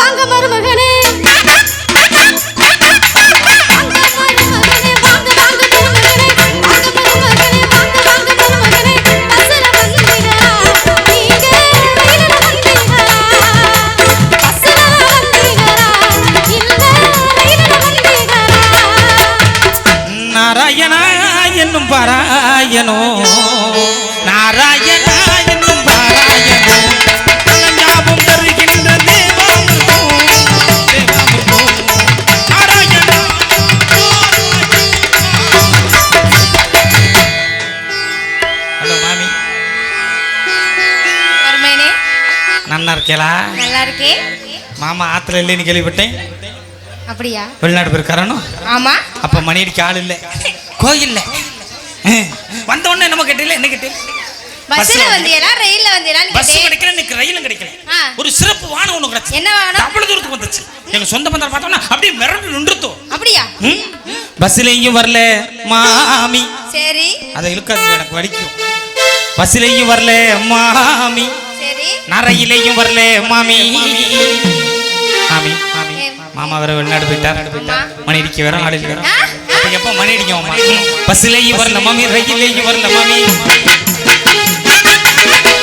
வாங்க மருமகனே. நாராயணா என்னும் பாராயணோ. நாராயண இருக்கேளா நல்லா இருக்கே மாமா ஆத்துல இல்லைன்னு கேள்விப்பட்டேன். அப்படியா? வெளிநாடு போயிருக்காரனோ ஆமா. அப்ப மணி அடிக்க ஆள் இல்ல. கோயில்ல. வந்த உடனே நம்ம கேட்டீங்களா என்ன கேட்டீங்க? பஸ்ல வந்தீங்களா ரயில்ல வந்தீங்களான்னு பஸ் கிடைக்கல எனக்கு ரயிலும் கிடைக்கல. ஒரு சிறப்பு வானம் ஒண்ணு கிடைச்சு. என்ன அவ்வளவு தூரத்துக்கு வந்துச்சு எங்க சொந்த பந்தம் பார்த்தோம்னா அப்படியே மிரண்டு நின்றுத்தோம் அப்படியா? பஸ்லயும் வரல மாமி. சரி. அதை இழுக்காது எனக்கு வலிக்கும். பஸ்லயும் வரல மாமி. நரையிலையும் வரல மாமி. மாமி மாமி. மாமா. வேற வெளிநாடு போயிட்டார். மணி அடிக்க வேற ஆள்? அப்ப எப்ப மணி அடிக்கும் பஸ்லயும் வரல மாமி. ரயிலையும் வரல மாமி.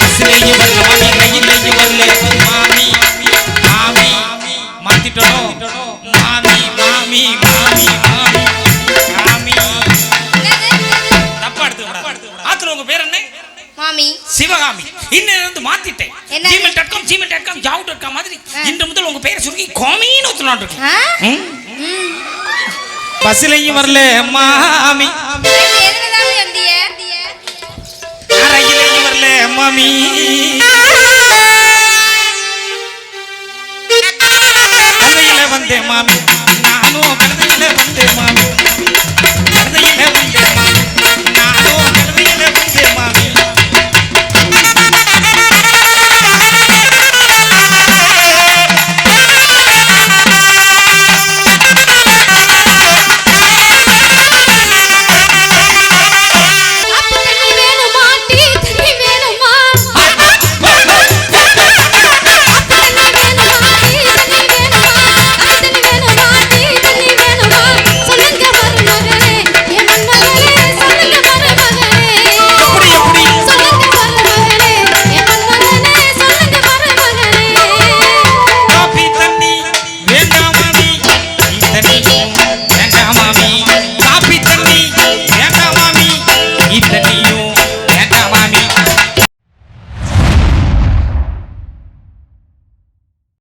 பஸ்லயும் வரல சிவகாமி. இன்னும் இருந்து மாத்திட்டேன்? Gmail dot com Gmail dot com ஜாவ் dot com மாதிரி இன்று முதல் உங்க பேரை சுருக்கி கோமின்னு ஊத்தலாம்னு இருக்கேன்? பஸ்லயும் வரல மாமி. அறையிலையும் வரல மாமி. வந்தேன் மாமி. ರಾಮ